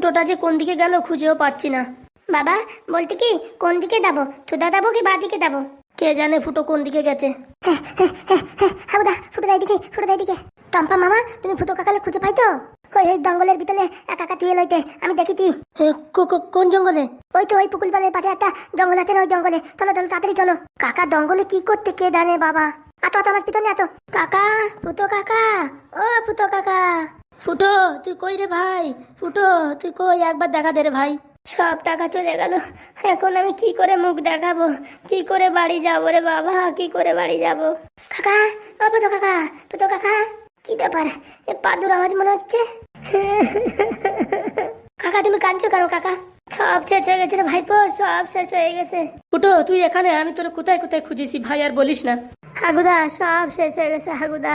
ফুটোটা যে কোন দিকে গেল খুঁজেও পাচ্ছি না। বাবা বলতে কি কোন দিকে দাবো থুদা দাবো কি বা দিকে দাবো কে জানে ফুটো কোন দিকে গেছে। হাবুদা ফুটো দাই দিকে ফুটো টম্পা মামা তুমি ফুটো কাকালে খুঁজে পাইতো ওই ওই জঙ্গলের ভিতরে একা একা তুই লইতে আমি দেখিতি। কোন জঙ্গলে? ওই তো ওই পুকুল পালের পাশে একটা জঙ্গল আছে ওই জঙ্গলে। চলো চলো তাড়াতাড়ি চলো। কাকা জঙ্গলে কি করতে কে জানে বাবা? আতো আতো আমার পিছনে আতো কাকা ফুটো কাকা ও ফুটো কাকা। ফুটো তুই কই রে ভাই? ফুটো তুই কই? একবার দেখা দে রে ভাই। সব টাকা চলে গেল। এখন আমি কি করে মুখ দেখাবো? কি করে বাড়ি যাব রে বাবা? কি করে বাড়ি যাব? কাকা ও পুতো কাকা পুতো কাকা। কি ব্যাপার? এ পাদুর আওয়াজ মনে হচ্ছে? কাকা তুমি কাঁদছো কেন কাকা? সব শেষ হয়ে গেছে রে ভাইপো সব শেষ হয়ে গেছে। ফুটো তুই এখানে? আমি তোর কোথায় কোথায় খুঁজেছি? ভাই আর বলিস না। হাগুদা সব শেষ হয়ে গেছে হাগুদা।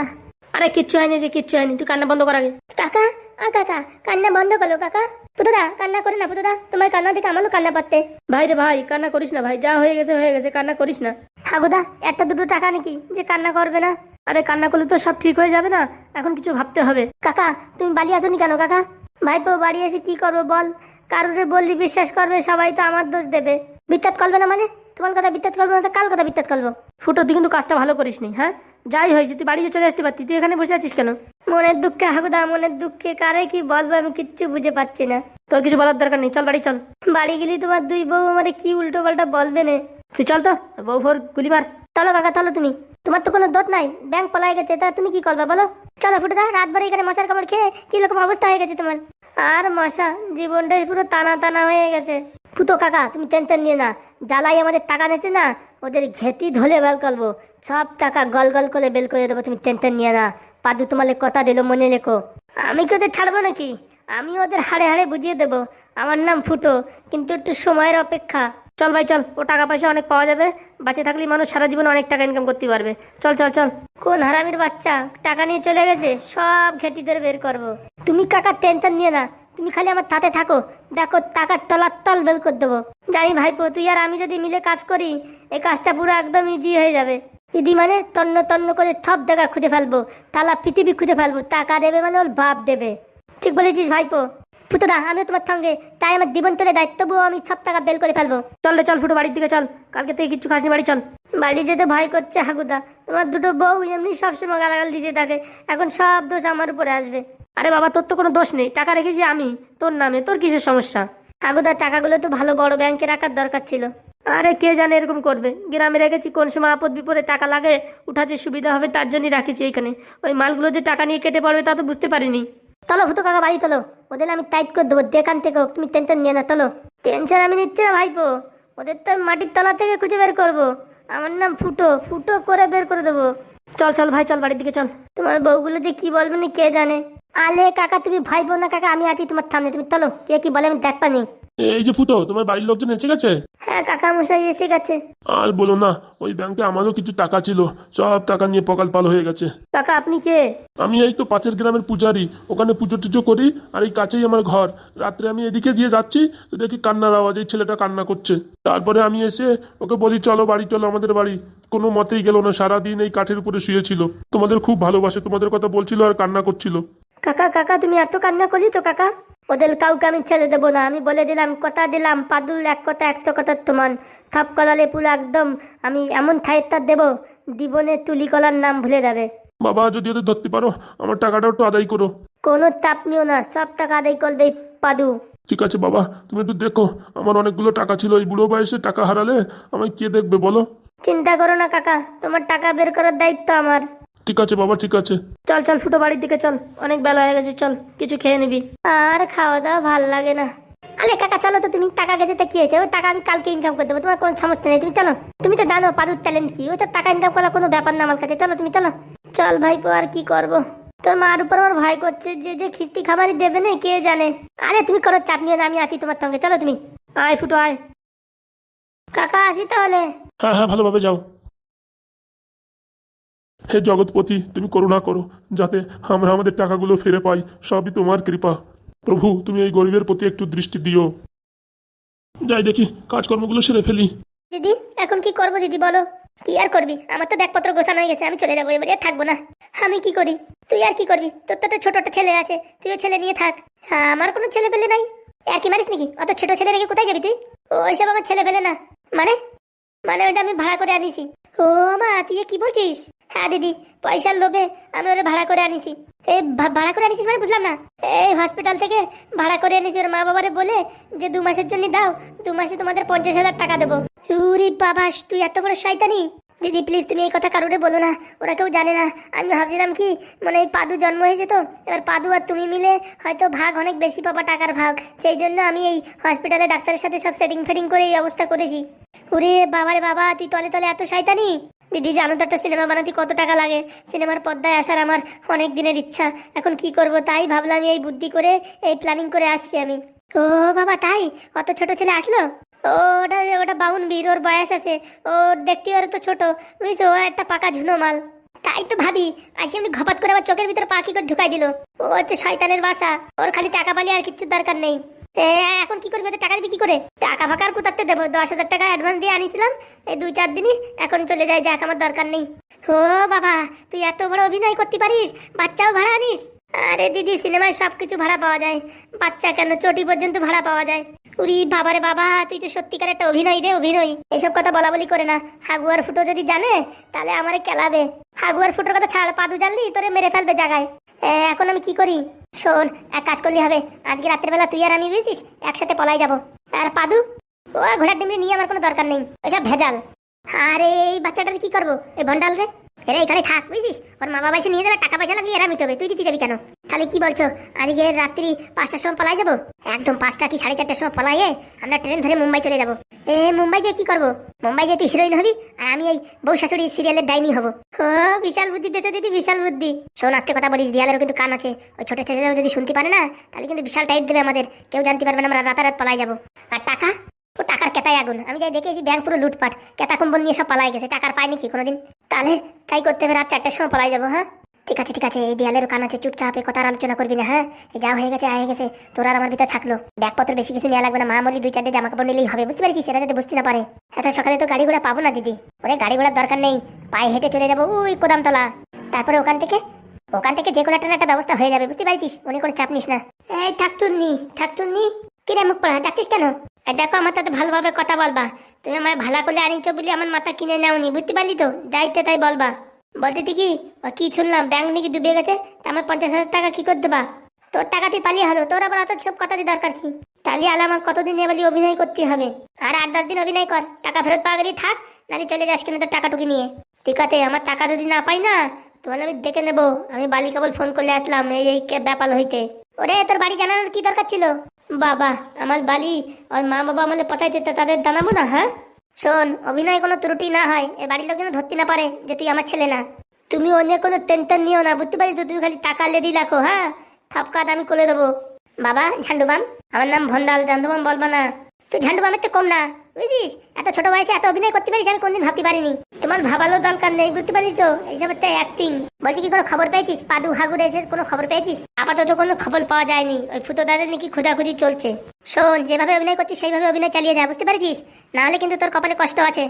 আরে কিচ্ছু হয়নি রে কিচ্ছু হয়নি। তুই কান্না বন্ধ কর আগে। কাকা আ কাকা কান্না বন্ধ করল কাকা। পুতোদা কান্না করে না পুতোদা। তোমার কান্না দেখে আমারও কান্না পাচ্ছে। ভাই রে ভাই কান্না করিস না ভাই যা হয়ে গেছে হয়ে গেছে কান্না করিস না। হাগুদা একটা দুটো টাকা নাকি যে কান্না করবে না? আরে কান্না করলে তো সব ঠিক হয়ে যাবে না এখন কিছু ভাবতে হবে। কাকা তুমি বালি আছোনি কেন কাকা? ভাইপো বাড়ি এসে কি করব বল? কারোরে বললি বিশ্বাস করবে সবাই তো আমার দোষ দেবে। বিত্তাত করবে না মানে? তোমার কথা বিত্তাত করবে না তো কাল কথা বিত্তাত করব ফুটো তুই কিন্তু কাজটা ভালো করিস নি হ্যাঁ? যাই হয়েছে তুই বাড়ি চলে আসতে পারতি তুই এখানে বসে আছিস কেন? মনের দুঃখে হাগুদা মনের দুঃখে কারে কি বলব আমি কিচ্ছু বুঝে পাচ্ছি না। তোর কিছু বলার দরকার নেই চল বাড়ি চল। বাড়ি গেলি তোমার দুই বউ আমারে কি উল্টো পাল্টা বলবে না? তুই চল তো বউ ভোর গুলি মার। চলো কাকা চলো তুমি। তোমার তো কোনো দোত নাই ব্যাংক পলাই গেছে তা তুমি কি করবা বলো? চলো ফুটে দা রাত ভরে এখানে মশার কামড় খেয়ে কি রকম অবস্থা হয়ে গেছে তোমার? আর মশা জীবনটাই পুরো টানা টানা হয়ে গেছে। ফুটো কাকা তুমি টেনশন নিয়ে না জ্বালাই আমাদের টাকা নিয়েছে না ওদের ঘেটি ধলে বেল করব। সব টাকা গল গল করে বেল করে দেবো, তুমি টেনশন নিয়ে না পাদু তোমার কথা দিল, মনে লেখো। আমি কি ওদের ছাড়বো নাকি? আমি ওদের হাড়ে হাড়ে বুঝিয়ে দেবো। আমার নাম ফুটো, কিন্তু একটু সময়ের অপেক্ষা। চল ভাই, চল। ও টাকা পয়সা অনেক পাওয়া যাবে। বাঁচে থাকলে মানুষ সারা জীবন অনেক টাকা ইনকাম করতে পারবে। চল চল চল। কোন হারামির বাচ্চা? টাকা নিয়ে চলে গেছে, সব ঘেটি ধরে বের করব। তুমি কাকা টেনশন নিয়ে না তুমি খালি আমার তাতে থাকো। দেখো, টাকার তলার তল বের করে দেবো। জানি ভাইপো, তুই আর আমি যদি মিলে কাজ করি, এই কাজটা পুরো একদম ইজি হয়ে যাবে। ইদি মানে তন্ন তন্ন করে সব জায়গা খুঁজে ফেলব, তালা পৃথিবী খুঁজে ফেলব, টাকা দেবে মানে ওর ভাব দেবে। ঠিক বলেছিস ভাইপো। পুতোদা আমি তোমার সঙ্গে, তাই আমার জীবন তোলে দায়িত্ব আমি সব টাকা বেল করে ফেলব। চল রে, চল ফুটো, বাড়ির দিকে চল। কালকে তুই কিচ্ছু খাসনি, বাড়ি চল। বাড়ি যেতে ভয় করছে হাগুদা। তোমার দুটো বউ এমনি সবসময় গালাগাল দিতে থাকে। এখন সব দোষ আমার উপরে আসবে। আরে বাবা তোর তো কোনো দোষ নেই। টাকা রেখেছি আমি। তোর নামে তোর কিসের সমস্যা? হাগুদার টাকাগুলো একটু ভালো বড় ব্যাংকে রাখার দরকার ছিল। আরে কে জানে এরকম করবে। গ্রামে রেখেছি কোন সময় আপদ বিপদে টাকা লাগে উঠাতে সুবিধা হবে তার জন্যই রাখেছি এইখানে। ওই মালগুলো যে টাকা নিয়ে কেটে পড়বে তা তো বুঝতে পারিনি। চলো ভূত কাকা বাড়ি চলো। ওদের আমি টাইট করে দেবো দেখান থেকে হোক, তুমি টেনশন নিয়ে না চলো। টেনশন আমি নিচ্ছি না ভাইপো। ওদের তো মাটির তলা থেকে খুঁজে বের করব। আমার নাম ফুটো। ফুটো করে বের করে দেবো। চল চল ভাই চল বাড়ির দিকে চল। তোমার বউগুলো যে কি বলবে না কে জানে? আলে কাকা তুমি ভাইবো না কাকা আমি আছি তোমার সামনে। তুমি চলো কে কি বলে আমি দেখ পানি এই যে ফুটো তোমার বাড়ির লোকজন এসে গেছে? হ্যাঁ কাকা মশাই এসে গেছে। আর বলো না ওই ব্যাংকে আমারও কিছু টাকা ছিল সব টাকা নিয়ে পকাল পাল হয়ে গেছে। কাকা আপনি কে? আমি এই তো পাঁচের গ্রামের পূজারি ওখানে পুজো টুজো করি আর এই কাছেই আমার ঘর। রাত্রে আমি এদিকে দিয়ে যাচ্ছি তো দেখি কান্নার আওয়াজ এই ছেলেটা কান্না করছে। তারপরে আমি এসে ওকে বলি চলো বাড়ি চলো আমাদের বাড়ি। কোনো মতেই গেল না সারাদিন এই কাঠের উপরে শুয়েছিল। তোমাদের খুব ভালোবাসে তোমাদের কথা বলছিল আর কান্না করছিল। কাকা কাকা তুমি এত কান্না করলি তো কাকা? ওদের কাউকে আমি ছেড়ে দেবো না। আমি বলে দিলাম কথা দিলাম পাদুল এক কথা একটা কথা তোমার। থাপ কলালে পুরো একদম আমি এমন থাইত্তার দেবো জীবনে তুলি কলার নাম ভুলে যাবে। বাবা যদি ওদের ধরতে পারো আমার টাকাটা একটু আদায় করো। কোনো চাপ নিও না সব টাকা আদায় করবে এই পাদু। ঠিক আছে বাবা তুমি একটু দেখো আমার অনেকগুলো টাকা ছিল। এই বুড়ো বয়সে টাকা হারালে আমায় কে দেখবে বলো? চিন্তা করো না কাকা তোমার টাকা বের করার দায়িত্ব আমার। ঠিক আছে বাবা ঠিক আছে। চল চল ফুটো বাড়ির দিকে চল। অনেক বেলা হয়ে গেছে চল কিছু খেয়ে নিবি। আর খাওয়া দাওয়া ভালো লাগে না। আলে কাকা চলো তো তুমি টাকা গেছে তা কি হয়েছে? ওই টাকা আমি কালকে ইনকাম করে দেবো তোমার কোনো সমস্যা নেই তুমি চলো। তুমি তো জানো পাদুর ট্যালেন্ট কি ওই তো টাকা ইনকাম করার কোনো ব্যাপার না আমার কাছে। চলো তুমি চলো। চল ভাইপো আর কি করব? তোর মার উপর আমার ভয় করছে যে যে খিস্তি খাবারই দেবে না কে জানে? আরে তুমি করো চাপ নিয়ে না আমি আছি তোমার সঙ্গে। চলো তুমি। আয় ফুটো আয়। কাকা আসি তাহলে। হ্যাঁ হ্যাঁ ভালোভাবে যাও। হে জগৎপতি, তুমি করুণা করো, যাতে আমরা আমাদের টাকাগুলো ফিরে পাই। সবই তোমার কৃপা। প্রভু, তুমি এই গরিবের প্রতি একটু দৃষ্টি দিও। যাই দেখি, কাজকর্মগুলো সেরে ফেলি। দিদি, এখন কি করব দিদি বলো? কি আর করবি? আমার তো ব্যাগপত্র গোছানো হয়ে গেছে, আমি চলে যাব, এবারে থাকব না। আমি কি করি? তুই আর কি করবি? তোর তো একটা ছোট একটা ছেলে আছে তুইও ছেলে নিয়ে থাক। হ্যাঁ আমার কোনো ছেলে পেলে নাই। একই মারিস নাকি? অত ছোট ছেলে রেখে কোথায় যাবি তুই? ওইসব আমার ছেলে পেলে না। মানে? মানে ওইটা আমি ভাড়া করে আনিছি। ও মা, তুই কি বলছিস? হ্যাঁ দিদি, পয়সার লোভে আমি ওরা ভাড়া করে আনিছি। এই ভাড়া করে আনিছিস মানে বুঝলাম না? এই হসপিটাল থেকে ভাড়া করে এনেছি ওর মা বাবারে বলে যে দু মাসের জন্য দাও, দু মাসে তোমাদের পঞ্চাশ হাজার টাকা দেবো। উরি বাবা তুই এত বড় শয়তানি। দিদি প্লিজ তুমি এই কথা কারোরে বলো না। ওরা কেউ জানে না। আমি ভাবছিলাম কি মানে এই পাদু জন্ম হয়েছে তো, এবার পাদু আর তুমি মিলে হয়তো ভাগ, অনেক বেশি পাবা টাকার ভাগ। সেই জন্য আমি এই হসপিটালে ডাক্তারের সাথে সব সেটিং ফেটিং করে এই অবস্থা করেছি। ওরে বাবারে বাবা, তুই তলে তলে এত শয়তানি। দিদি, জানো তো একটা সিনেমা বানাতে কত টাকা লাগে? সিনেমার পর্দায় আসার আমার অনেক দিনের ইচ্ছা। এখন কি করব তাই ভাবলাম এই বুদ্ধি করে, এই প্ল্যানিং করে আসছি আমি। ও বাবা, তাই? অত ছোট ছেলে আসলো? ওটা ওটা বাউন বীর, ওর বয়স আছে। ওর দেখতে ওর তো ছোট। বুঝছ, ও একটা পাকা ঝুনো মাল। তাই তো ভাবি, আসি এমনি ঘপাত করে আমার চোখের ভিতরে পাখি করে ঢুকাই দিল। ও হচ্ছে শয়তানের বাসা। ওর খালি টাকা পালি আর কিচ্ছু দরকার নেই। এখন কি করবি টাকা দিবি কি করে? টাকা ফাঁকা আর কোথাতে দেবো? দশ হাজার টাকা অ্যাডভান্স দিয়ে আনিছিলাম এই দুই চার দিনই এখন চলে যায় যাক আমার দরকার নেই। ও বাবা তুই এত বড় অভিনয় করতে পারিস? বাচ্চাও ভাড়া আনিস? আরে দিদি সিনেমায় সব কিছু ভাড়া পাওয়া যায়। বাচ্চা কেন? চটি পর্যন্ত ভাড়া পাওয়া যায়। উরি বাবারে বাবা তুই তো সত্যিকার একটা অভিনয় রে অভিনয়। এসব কথা বলা বলি করে না। হাগুয়ার ফুটো যদি জানে তাহলে আমারে কেলাবে। হাগুয়ার ফুটোর কথা ছাড় পাদু জানলি তোরে মেরে ফেলবে জায়গায়। এ, এখন আমি কি করি? শোন, এক কাজ করলে হবে। আজকে রাত্রের বেলা তুই আর আমি বুঝিস একসাথে পলাই যাব। আর পাদু, ও ঘোড়ার ডিমড়ি নিয়ে আমার কোনো দরকার নেই। ওইসব ভেজাল। আর, এই বাচ্চাটার কি করব? এই ভন্ডাল রে। এরা এখানে থাক, বুঝছিস? ওর মা বাবা এসে নিয়ে যাবে, টাকা পয়সা লাগলে এরা মিটবে। তুই দিতে যাবি কেন? তাহলে কি বলছো? আজকে রাত্রি পাঁচটার সময় পলাই যাব? একদম পাঁচটা কি সাড়ে চারটার সময় পলাইয়ে আমরা ট্রেন ধরে মুম্বাই চলে যাব। এ, মুম্বাই যে কি করব? মুম্বাই যে তুই হিরোইন হবি, আর আমি এই বউ শাশুড়ি সিরিয়ালের ডাইনি হব। ও, বিশাল বুদ্ধি দিতে দিদি, বিশাল বুদ্ধি। শোন, আজকে কথা বলিস, দিয়ালেরও কিন্তু কান আছে। ওই ছোট ছেলেরাও যদি শুনতে পারে না, তাহলে কিন্তু বিশাল টাইট দেবে আমাদের। কেউ জানতে পারবে না, আমরা রাতারাত পলাই যাব। আর টাকা? ও টাকার কেতায় আগুন। আমি যাই দেখেছি ব্যাংক পুরো লুটপাট। কেতা কম্বল নিয়ে সব পালাই গেছে। টাকার পায়নি কি কোনোদিন? তাহলে তাই করতে হবে, রাত চারটের সময় পালাই যাব হ্যাঁ? ঠিক আছে ঠিক আছে, এই দেয়ালের কান আছে, চুপচাপ কথা আর আলোচনা করবি না হ্যাঁ? যা হয়ে গেছে হয়ে গেছে। তোর আর আমার ভিতরে থাকল। ব্যাগপত্র বেশি কিছু নেওয়া লাগবে না। মা বলি দুই চারটে জামা কাপড় নিলেই হবে। বুঝতে পারছিস? সেটা যাতে বুঝতে না পারে। এত সকালে তো গাড়ি ঘোড়া পাবো না, দিদি। ওরে, গাড়ি ঘোড়ার দরকার নেই। পায়ে হেঁটে চলে যাব, ওই কোদামতলা। তারপরে ওখান থেকে ওখান থেকে যে কোনো একটা একটা ব্যবস্থা হয়ে যাবে। বুঝতে পারছিস? মনে করে চাপ নিস না। এই থাকতুন নি থাকতুন নি কিরে মুখ পড়া, ডাকছিস কেন? দেখো আমার তাতে ভালোভাবে কথা বলবা। তুমি আমার ভালো করে আনিছো বলে আমার মাথা কিনে নাওনি, বুঝতে পারলি তো? দায়িত্বে তাই বলবা। বলতে কি ও কি শুনলাম ব্যাংক নাকি ডুবে গেছে? তা আমার পঞ্চাশ হাজার টাকা কি করে দেবা? তোর টাকা তুই পালিয়ে হলো, তোর আবার অত সব কথা দিয়ে দরকার কি? তাহলে আলা আমার কতদিন এবার অভিনয় করতে হবে? আর আট দশ দিন অভিনয় কর, টাকা ফেরত পাওয়া গেলেই থাক, নাহলে চলে যাস কিনা তোর টাকা টুকি নিয়ে? ঠিক আছে, আমার টাকা যদি না পাই না, তোমার আমি দেখে নেব। আমি বালি কেবল ফোন করলে আসলাম, এই এই ব্যাপার হইতে? ওরে, তোর বাড়ি জানানোর কি দরকার ছিল? বাবা, আমার বালি ওর মা বাবা আমাদের পাঠাইতে তাদের জানাব না হ্যাঁ? শোন, অভিনয় কোনো ত্রুটি না হয়, এ বাড়ির লোক যেন ধরতে না পারে যে তুই আমার ছেলে না। তুমি অন্য কোনো টেনশন নিও না, বুঝতে পারি তো তুমি খালি টাকা লেডি রাখো হ্যাঁ? থাপকাত আমি করে দেবো। বাবা, ঝান্ডুবাম, আমার নাম ভন্ডাল ঝান্ডুবাম বলবা না। তুই ঝান্ডুবামের তো কম না। বুঝিস? এত ছোট বয়সে এত অভিনয় করতে পারিস, আমি কোনদিন ভাবতে পারিনি। তোমার ভাবালো দরকার নেই, বুঝতে পারি তো? এইসব একটা অ্যাক্টিং বলছি কি, কোনো খবর পেয়েছিস? পাদু হাগুর এসে কোনো খবর পেয়েছিস? আপাতত কোনো খবর পাওয়া যায়নি। ওই ফুটো দাদের নাকি খোঁজাখুঁজি চলছে। শোন, যেভাবে অভিনয় করছিস, সেইভাবে অভিনয় চালিয়ে যা, বুঝতে পারছিস? নাহলে কিন্তু তোর কপালে কষ্ট আছে।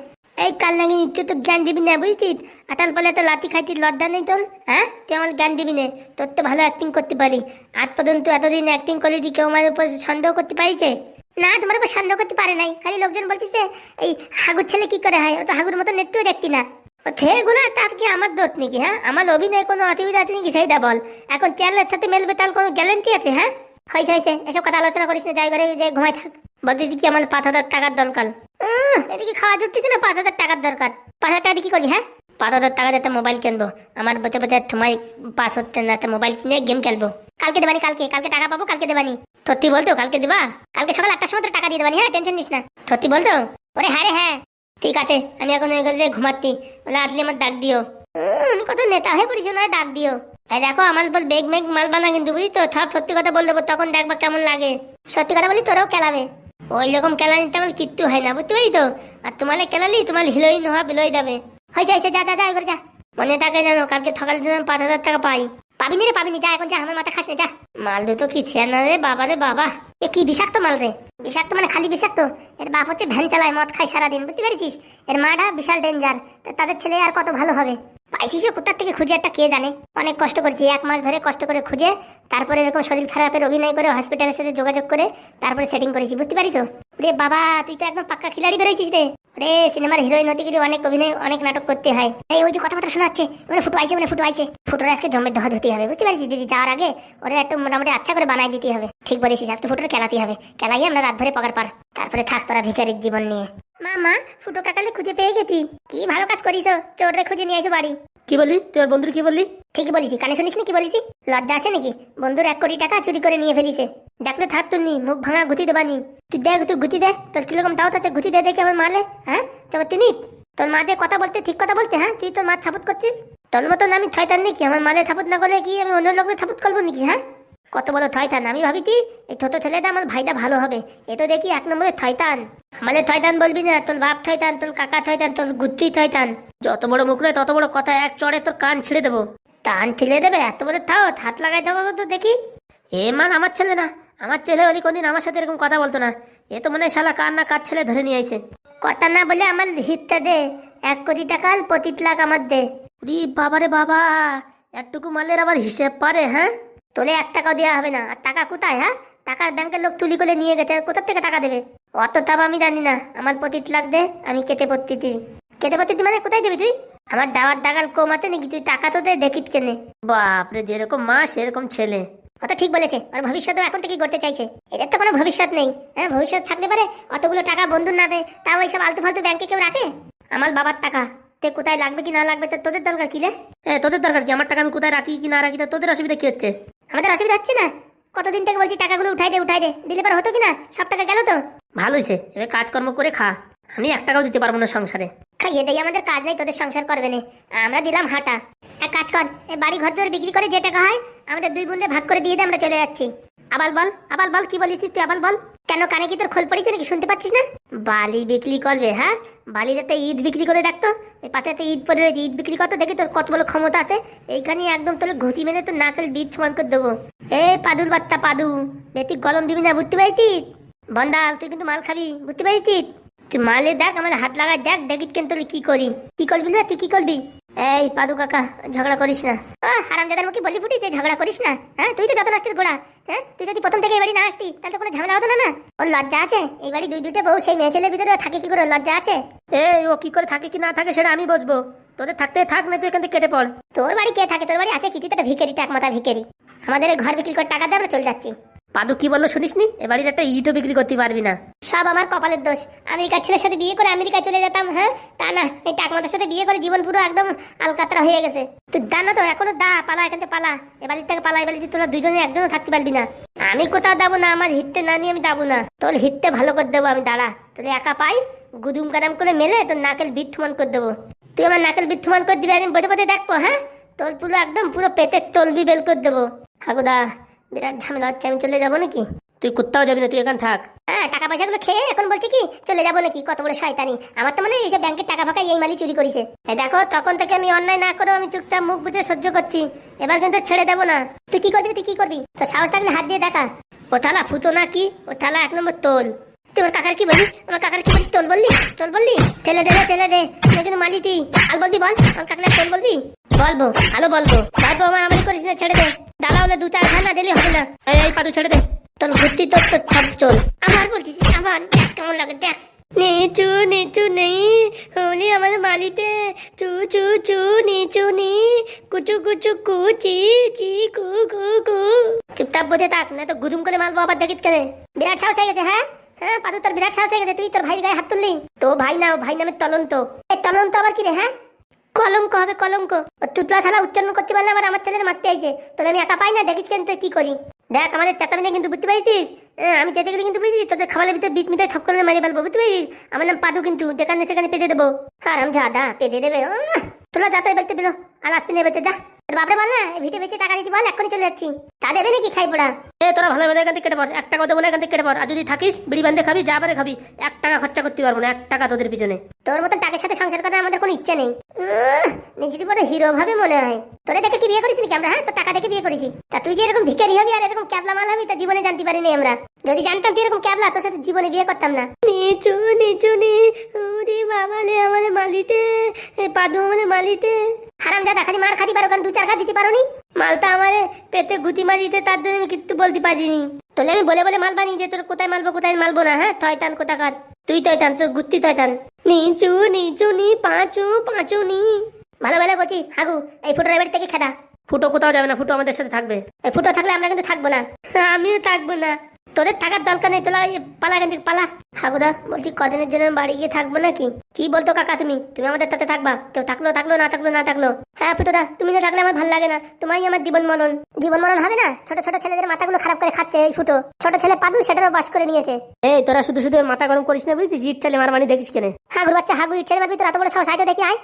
এই কাল নাকি তুই তো জ্ঞান দিবি না, বুঝছিস? আটাল বলে তো লাতি খাইতি লজ্জা নেই তোর হ্যাঁ? তুই আমার জ্ঞান দিবি না। তোর তো ভালো অ্যাক্টিং করতে পারি। আজ পর্যন্ত এতদিন অ্যাক্টিং করলি কেউ আমার উপর সন্দেহ করতে পারিছে? না, তোমার উপর সন্দেহ করতে পারে নাই। খালি লোকজন বলতেছে, এই হাগুর ছেলে কি করে হয়? ও তো হাগুর মতো নেট্টুও দেখতি না। ও থেগুলো তার কি আমার দোষ নাকি হ্যাঁ? আমার অভিনয় কোনো অসুবিধা আছে নাকি? সেইটা বল এখন চেয়ারের সাথে মেলবে তার কোনো গ্যারান্টি আছে হ্যাঁ? হয়েছে হয়েছে। এসব কথা আলোচনা করিস যাই ঘরে যাই ঘুমাই থাক। বলতে কি আমার পাঁচ হাজার টাকার দরকার? এদিকে খাওয়া জুটতেছে না, পাঁচ হাজার টাকার দরকার। পাঁচ হাজার টাকা কি করবি হ্যাঁ? পাঁচ হাজার টাকা একটা মোবাইল কিনবো। আমার বছর বছর সময় পাস হচ্ছে না একটা মোবাইল কিনে গেম খেলব। কালকে দেবানি, কালকে। কালকে টাকা পাবো, কালকে দেবানি। সত্যি বলতো, কালকে দিবা? কালকে সকাল আটটার সময় তো টাকা দিয়ে দেবানি হ্যাঁ? টেনশন নিস না। সত্যি বলতো? ওরে হ্যাঁ রে হ্যাঁ। ঠিক আছে, আমি এখন ওই ঘরে ঘুমাচ্ছি। বলে আসলে আমার ডাক দিও। আমি কত নেতা হয়ে পড়েছি, ওনারা ডাক দিও। এই দেখো, আমার বল বেগ মেগ মাল বানা কিন্তু বুঝলি তো? সব সত্যি কথা বললে তখন দেখবা কেমন লাগে। সত্যি কথা বলি তোরাও খেলাবে। ওই রকম খেলা নিতে আমার কিচ্ছু হয় না, বুঝতে পারি তো? আর তোমার খেলালি, তোমার হিরোইন হওয়া বেরোয় যাবে। হয়েছে হয়েছে, যা যা যা করে যা। মনে থাকে জানো কালকে সকালে দিলাম পাঁচ হাজার টাকা পাই। পাবিনি রে পাবিনি যা এখন যা, আমার মাথা খাস যা। মাল দুটো কি ছেনা রে, বাবা রে বাবা। এ কি বিষাক্ত মাল রে? বিষাক্ত মানে খালি বিষাক্ত? এর বাপ হচ্ছে ভ্যান চালায়, মদ খায় সারাদিন, বুঝতে পেরেছিস? এর মাটা বিশাল ডেঞ্জার তাদের ছেলে আর কত ভালো হবে? পাইছিস কোথার থেকে খুঁজে, একটা কে জানে? অনেক কষ্ট করেছি, এক মাস ধরে কষ্ট করে খুঁজে, তারপরে এরকম শরীর খারাপের অভিনয় করে হসপিটালের সাথে যোগাযোগ করে, তারপরে সেটিং করেছি, বুঝতে পারিস রে বাবা তুই তো একদম পাক্কা খিলাড়ি বেরোইছিস রে। রে সিনেমার হিরোইন হতে গেলে অনেক অভিনয় অনেক নাটক করতে হয়। এই ওই যে কথাবার্তা শোনাচ্ছে মানে ফুটো আইছে মানে ফুটো আইছে। ফুটোর আজকে জমের দহা ধুতে হবে বুঝতে পারছিস দিদি? যাওয়ার আগে ওরা একটু মোটামুটি আচ্ছা করে বানাই দিতে হবে। ঠিক বলেছিস আজকে ফুটোর কেলাতে হবে। কেলাই আমরা রাত ভরে পকার পার। তারপরে থাক তোরা ভিখারির জীবন নিয়ে। মা মা ফুটো কাকালে খুঁজে পেয়ে গেছি। কি ভালো কাজ করিস চোররে খুঁজে নিয়ে আইসো বাড়ি। কি বললি? তোর বন্ধুর কি বললি? ঠিকই বলিস কানে শুনিস না কি বলিস লজ্জা আছে নাকি? বন্ধুর এক কোটি টাকা চুরি করে নিয়ে ফেলিছে। ডাকলে থাক তুই মুখ ভাঙা গুতি দেবানি তুই দেখ, তুই গুতি দে, তোর কীরকম দাও আছে, গুতি দে দেখে আমার মারলে হ্যাঁ? তোমার তিনি তোর মা দিয়ে কথা বলতে, ঠিক কথা বলতে হ্যাঁ? তুই তোর মা থাপুত করছিস? তোর মতন আমি থয়তান নাকি, আমার মালে থাপুত না করলে কি আমি অন্য লোকের থাপুত করব নাকি হ্যাঁ? কত বড় থয়তান আমি ভাবি কি এই ছোট ছেলেটা আমার ভাইটা ভালো হবে। এ তো দেখি এক নম্বরে থয়তান আমালে থয়তান বলবি না, তোর বাপ থয়তান তোর কাকা থয়তান তোর গুত্তি থয়তান যত বড় মুখ নয় তত বড় কথা এক চড়ে তোর কান ছিঁড়ে দেবো। টান ঠিলে দেবে, এত বলে থাও হাত লাগাই দেবো তো দেখি। এ মান আমার ছেলে না আমার ছেলে হলে কোনদিন আমার সাথে এরকম কথা বলতো না। এ তো মনে হয় শালা কার না কার ছেলে ধরে নিয়ে আইছে। কথা না বলে আমার হিতটা দে। এক কোটি টাকা পঁচিশ লাখ আমার দে। রি বাবারে বাবা একটুকু মালের আবার হিসেব পারে হ্যাঁ? তোলে এক টাকাও দেওয়া হবে না। আর টাকা কোথায় হ্যাঁ? টাকা ব্যাংকের লোক তুলি করে নিয়ে গেছে কোথা থেকে টাকা দেবে? অত দাম আমি জানি না। আমার পঁচিশ লাখ দে আমি কেটে পড়তেছি। কেটে পড়তেছি মানে কোথায় দিবি তুই? আমার দাওয়ার দাগাল কমাতে নাকি? তুই টাকা তো দে দেখিত কেনে। বাপরে যেরকম মা সেরকম ছেলে। অত ঠিক বলেছে আর ভবিষ্যৎ এখন থেকেই করতে চাইছে। এদের তো কোনো ভবিষ্যৎ নেই হ্যাঁ ভবিষ্যৎ থাকতে পারে অতগুলো টাকা বন্ধুর নামে তাও এইসব আলতু ফালতু ব্যাংকে কেউ রাখে? আমার বাবার টাকা তে কোথায় লাগবে কি না লাগবে তো তোদের দরকার কি রে? এ তোদের দরকার কি? আমার টাকা আমি কোথায় রাখি কি না রাখি তা তোদের অসুবিধা কি হচ্ছে? আমাদের অসুবিধা হচ্ছে না? কতদিন থেকে বলছি টাকাগুলো উঠাই দে উঠাই দে দিলে পর হতো কি না? সব টাকা গেল তো? ভালো সে এবার কাজকর্ম করে খা। আমি এক টাকাও দিতে পারব না সংসারে। খাইয়ে দেই আমাদের কাজ নেই তোদের সংসার করবে না। আমরা দিলাম হাঁটা। এক কাজ কর এই বাড়ি ঘর দর বিক্রি করে যে টাকা হয়, আমাদের দুই বোনরে ভাগ করে দিয়ে দে, আমরা চলে যাচ্ছি। আবাল বল আবাল বল, কি বলিস তুই, আবাল বল? কেন কানে কি তোর খোল পড়েছে নাকি শুনতে পাচ্ছিস না? বালি বিক্রি করবে হ্যাঁ? বালির একটা ঈদ বিক্রি করে দেখতো এই পাতে একটা ঈদ পরে রয়েছে ঈদ বিক্রি করতো দেখি তোর কত বড় ক্ষমতা আছে। এইখানে একদম তোর ঘুষি মেরে তোর নাকের বীজ সমান করে দেবো। এ পাদুর বাচ্চা, পাদু বেশি গরম দিবি না, বুঝতে পারছিস? বন্দাল, তুই কিন্তু মাল খাবি, বুঝতে পারছিস? তুই মালে দেখ আমাদের হাত লাগা দেখ, দেখিস কেন তুই কি করি। কি করবি না, তুই কি করবি? এই পাদু কাকা ঝগড়া করিস না। হারাম জাদার মুখে বলি ফুটিছে ঝগড়া করিস না। হ্যাঁ তুই তো যত নষ্টের গোড়া হ্যাঁ? তুই যদি প্রথম থেকে এই বাড়ি না আসতি তাহলে তো কোনো ঝামেলা হতো না না? ওর লজ্জা আছে? এই বাড়ি দুই দুইটা বউ সেই মেয়ে ছেলের ভিতরে থাকে কি করে? লজ্জা আছে? এই ও কি করে থাকে কি না থাকে সেটা আমি বসবো তোদের থাকতে থাক না তুই এখান থেকে কেটে পড়। তোর বাড়ি কে থাকে? তোর বাড়ি আছে কি? তুই তো একটা ভিখারি টাক মাথা ভিখারি। আমাদের ঘর বিক্রি করে টাকা দিয়ে আমরা চলে যাচ্ছি। পাদু, কি বলল শুনিসনি? এ বাড়ির একটা ইটও বিক্রি করতে পারবি না। সব আমার কপালের দোষ। আমেরিকার ছেলের সাথে বিয়ে করে আমেরিকায় চলে যেতাম হ্যাঁ? তা না, এই টাকমাদের সাথে বিয়ে করে জীবন পুরো একদম আলকাতরা হয়ে গেছে। তুই জানা তো, এখনও দা, পালা, এখান থেকে পালা। এ বাড়ির থেকে পালা, এ বাড়িতে তোরা দুইজনে একজনও থাকতে পারবি না। আমি কোথাও দাবো না, আমার হিটতে না নিয়ে আমি দাবো না। তোর হিটতে ভালো করে দেবো আমি, দাঁড়া। তোর একা পাই, গুদুম কাদাম করে মেলে তোর নাকের বিথমান করে দেবো। তুই আমার নাকের বিথমান করে দিবি আমি বোঝে বোঝে দেখব হ্যাঁ? তোর পুরো একদম পুরো পেটের তলবি বেল করে দেবো। হাগুদা বিরাট ঝামেলা হচ্ছে আমি চলে যাব নাকি? তুই কোথাও যাবি না তুই এখান থাক। হ্যাঁ টাকা পয়সাগুলো খেয়ে এখন বলছে কি চলে যাব নাকি? কত বড় শয়তানি। আমার তো মনে হয় এইসব ব্যাংকের টাকা ফাঁকা এই মালি চুরি করেছে। দেখো তখন থেকে আমি অন্যায় না করে আমি চুপচাপ মুখ বুঝে সহ্য করছি। এবার কিন্তু ছেড়ে দেবো না। তুই কি করবি তুই কি করবি? তো সাহস থাকলে হাত দিয়ে দেখা। ও থালা ফুতো না কি? ও থালা এক নম্বর তোল। তুই আমার কাকার কি বলি? আমার কাকার কি বলি? তোল বললি? তোল বললি? ঠেলে দে ঠেলে দে। কিন্তু মালি তুই বলবি বল আমার কাকার তোল বলবি? বলব আলো বলব। ভাইপো আমার আমারই করিস না, ছেড়ে দে। দাদা হলে দু চার না দিলে হবে না। এই এই পাদু ছেড়ে দে। তোর ঘুরতি তোর তোর সব চল আমার বলছিস আমার দেখ কেমন লাগে, দেখ। নিচু নিচু নেই হলি আমাদের বাড়িতে চু চু চু নিচু নি। কুচু কুচু কুচি চি কু কু কু। চুপচাপ বসে থাক, না তো গুদুম করে মারবো আবার দেখিত কেন। বিরাট সাহস হয়ে গেছে হ্যাঁ? হ্যাঁ পাদু, তোর বিরাট সাহস হয়ে গেছে, তুই তোর ভাইয়ের গায়ে হাত তুললি? তো ভাই না, ভাই নামে তলন্ত। এই তলন্ত আবার কি রে হ্যাঁ? কলঙ্ক হবে, কলঙ্ক। তুতলা থালা উচ্চারণ করতে পারলে আবার আমার ছেলের মারতে আইছে। তোদের আমি একা পাই না? দেখিস কেন তুই কি করি? দেখ, আমাদের চেতামিনে কিন্তু বুঝতে পারিস আমি যেতে গেলে কিন্তু বুঝিস তোদের খাবারের ভিতরে বিট মিটাই ঠক করে মারি ফেলব, বুঝতে পারিস আমার নাম পাদু কিন্তু, যেখানে সেখানে পেতে দেবো। আর আমি যা দা পেতে দেবে! তোলা যা তো এবার বেরো। আর আসতে নেবে যা। বাপরে বল না ভিটে বেঁচে টাকা দিতে বল এক্ষুনি চলে যাচ্ছি। তা দেবে নাকি খাই পড়া? এ তোরা ভালো ভালো এখান থেকে কেটে পড় এক টাকা দেবো না এখান থেকে কেটে পড় আর যদি থাকিস বিড়ি বান্ধে খাবি যা পারে খাবি এক টাকা খরচা করতে পারব না এক টাকা তোদের পিছনে। তোর মতো টাকের সাথে সংসার করার আমাদের কোনো ইচ্ছা নেই। নিজেকে বড় হিরো ভাবে মনে হয়। তোরে দেখে কি বিয়ে করেছি নাকি আমরা হ্যাঁ? তোর টাকা দেখে বিয়ে করেছি। তা তুই যে এরকম ভিখারি হবি আর এরকম ক্যাবলা মাল হবি তা জীবনে জানতে পারিনি আমরা। যদি জানতাম তুই এরকম ক্যাবলা তোর সাথে জীবনে বিয়ে করতাম না। নিচু নিচু নি ওরে বাবা বাবালে আমাদের মালিতে এ পাদু আমাদের মালিতে হারাম যা খালি মার খাতি পারো কারণ দু চার খা দিতে পারো নি মালটা আমারে পেতে গুতি মারিতে তার জন্য আমি কিচ্ছু বলতে পারিনি। তোলে আমি বলে বলে মাল বানিয়ে যে তোর কোথায় মালবো কোথায় মালবো না হ্যাঁ? থয়তান কোথাকার। তুই তয়তান তোর গুত্তি তয়তান নিচু নিচু নি পাঁচু পাঁচু নি। ভালো ভালো বলছি হাগু এই ফুটো বাড়ি থেকে খেদা। ফুটো কোথাও যাবে না ফুটো আমাদের সাথে থাকবে। এই ফুটো থাকলে আমরা কিন্তু থাকব না। আমিও থাকব না। তোদের থাকার দরকার নেই তোলা পালা এখান থেকে পালা। হাগুদা বলছি কদিনের জন্য বাড়ি গিয়ে থাকব নাকি? কি বলতো কাকা তুমি? তুমি আমাদের সাথে থাকবা। কেউ থাকল থাকল না থাকল না থাকল। হ্যাঁ ফুটোদা তুমি না থাকলে আমার ভালো লাগে না। তোমাই আমার জীবন মরণ। জীবন মরণ হবে না? ছোট ছোট ছেলেদের মাথাগুলো খারাপ করে খাচ্ছে এই ফুটো। ছোট ছেলে পাদু সেটারও বাস করে নিয়েছে। এই তোরা শুধু শুধু মাথা গরম করিস না বুঝছিস ইট চালে মার মানি দেখিস কেনে? হাগুর বাচ্চা হাগু ইচ্ছে মারবি তোর এত বড় সাহস দেখি আয়।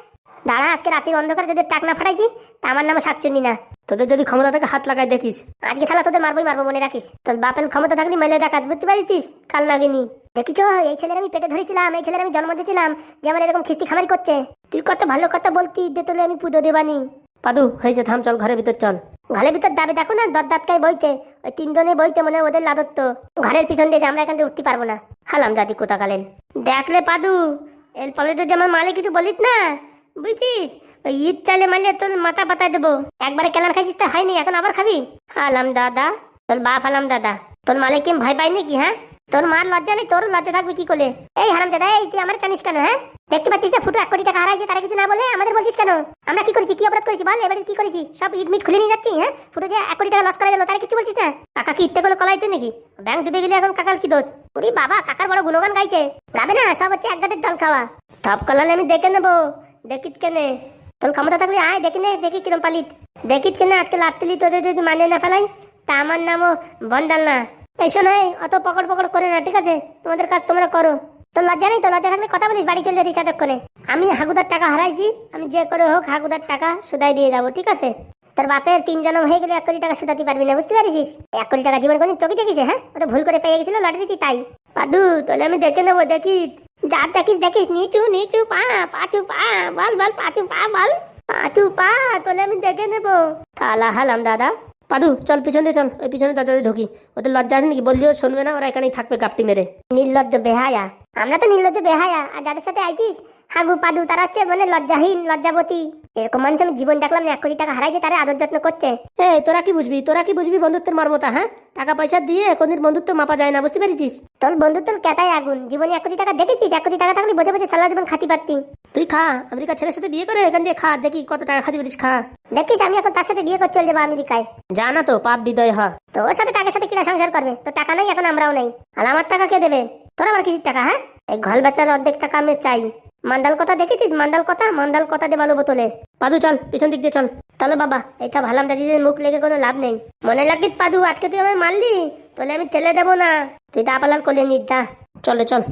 দাঁড়া আজকে রাতের অন্ধকারে যদি টাক না ফাটাইছি? তা আমার নামে শাকচুন্নি না। তোদের যদি ক্ষমতা থাকে হাত লাগাই দেখিস। আজকে শালা তোদের মারবই মারবো মনে রাখিস। তোর বাপের ক্ষমতা থাকলে মেলে দেখাত বুঝতে পারিস কাল লাগেনি দেখিছ এই ছেলের আমি পেটে ধরেছিলাম এই ছেলের আমি জন্ম দিয়েছিলাম যে আমার এরকম খিস্তি খামারি করছে। তুই কত ভালো কথা বলতি দে তোলে আমি পুজো দেবানি। পাদু হয়েছে থাম চল ঘরের ভিতর চল। ঘরের ভিতর দাবি দেখো না দর দাঁতকায় বইতে। ওই তিনজনে বইতে মনে হয় ওদের লাদত্ত ঘরের পিছন দিয়ে যে আমরা এখান থেকে উঠতে পারব না। হালাম দাদি কোথা কালেন দেখলে পাদু এর ফলে যদি আমার মালে কিছু বলিস না বুঝছিস? ওই ঈদ চালে মারলে তোর মাথা পাতায় দেবো। একবারে কেলান খাইছিস তা হয়নি এখন আবার খাবি? আলাম দাদা, তোর বাপ আলাম দাদা। তোর মালিক ভয় পাই নাকি হ্যাঁ? তোর মার লজ্জা নেই তোর লজ্জা থাকবে কি করে? এই হারাম দাদা এই তুই আমার জানিস কেন হ্যাঁ? দেখতে পাচ্ছিস না, ফুটো এক কোটি টাকা হারাইছে, তারা কিছু না বলে আমাদের বলছিস কেন? আমরা কি করেছি, কি অপরাধ করেছি বল, এবারে কি করেছি? সব ইট মিট খুলে নিয়ে যাচ্ছি হ্যাঁ? ফুটো যে এক কোটি টাকা লস করে গেল তারা কিছু বলছিস না? কাকা কি ইচ্ছে করে কলাইতে নাকি? ব্যাংক ডুবে গেলে এখন কাকার কি দোষ? ওরে বাবা, কাকার বড় গুণগান গাইছে। গাবে না, সব হচ্ছে এক গাঁটের জল খাওয়া। টপ কলালে আমি দেখে নেব। দেখিত কেনে? তোর ক্ষমতা থাকলে আয়, দেখি নে, দেখি কিরম পালিত। দেখিত কেনে, আজকে লাত্তিলি তোদের যদি মানে না ফেলাই, তা আমার নামও বন্দাল না এই শোনো অত পকড় পকড় করে না, ঠিক আছে? তোমাদের কাজ তোমরা করো। তোর লজ্জা নেই তো? লজ্জা থাকলে কথা বলিস, বাড়ি চলে যেতিস এতক্ষণে। আমি হাগুদার টাকা হারাইছি, আমি যে করে হোক হাগুদার টাকা সুদাই দিয়ে যাব, ঠিক আছে? তোর বাপের তিন জনম হয়ে গেলে এক কোটি টাকা সুদাতে পারবি না, বুঝতে পারিস? এক কোটি টাকা জীবন কোনদিন তোকে দেখিছে হ্যাঁ? ও তো ভুল করে পেয়ে গেছিল লটারিতে, তাই। পাদু তাহলে আমি দেখে নেব, দেখিত। যা দেখিস দেখিস। নিচু নিচু পা, পাচু পা, বল বল, পাচু পা, বল। পাচু পা, তোলে আমি দেখে নেব। থালা হালাম, দাদা। পাদু, চল পিছন দিয়ে চল। ওই পিছনে দরজাতে ঢুকি। ওদের লজ্জা আছে নাকি? বললেও শুনবে না, ওরা এখানেই থাকবে কাপটি মেরে। নির্লজ্জ বেহায়া। আমরা তো নির্লজ্জ বেহায়া। আর যাদের সাথে আইছিস? হাগু, পাদু, তারা হচ্ছে মানে লজ্জাহীন, লজ্জাবতী। এরকম মানুষ আমি জীবন দেখলাম না এক কোটি টাকা হারাইছে তারা আদর যত্ন করছে। এই তোরা কি বুঝবি? তোরা কি বুঝবি বন্ধুত্বের মর্মতা হ্যাঁ? টাকা পয়সা দিয়ে কোনদিন বন্ধুত্ব মাপা যায় না বুঝতে পেরেছিস? তোর বন্ধুত্ব কেতায় আগুন। জীবনে এক কোটি টাকা দেখেছিস? এক কোটি টাকা থাকলে বসে বসে সারা জীবন খাতি পারতি তুই খা আমেরিকার ছেলের সাথে বিয়ে করে এখান যে খা দেখি কত টাকা খাতি পারিস খা। দেখিস আমি এখন তার সাথে বিয়ে করে চলে যাব আমেরিকায়। যা না তো পাপ বিদয় হ। তোর সাথে টাকার সাথে কিনা সংসার করবে? তো টাকা নাই এখন আমরাও নাই। আর আমার টাকা কে দেবে? তোর আবার কিছু টাকা হ্যাঁ? এই ঘর বেচার অর্ধেক টাকা আমি চাই। মান্দাল কথা দেখেছিস? মান্দাল কথা? মান্দাল কথা দে ভালো বোতলে। পাদু, চল, পিছন দিক দিয়ে চল। তাহলে বাবা এটা ভালাম দাদিদের মুখ লেগে কোনো লাভ নেই। মনে লাগিস পাদু, আজকে তুই আমায় মারলি? তাহলে আমি ঠেলে দেবো না। তুই দা পালাল করলে নিদ্দা চলে, চল।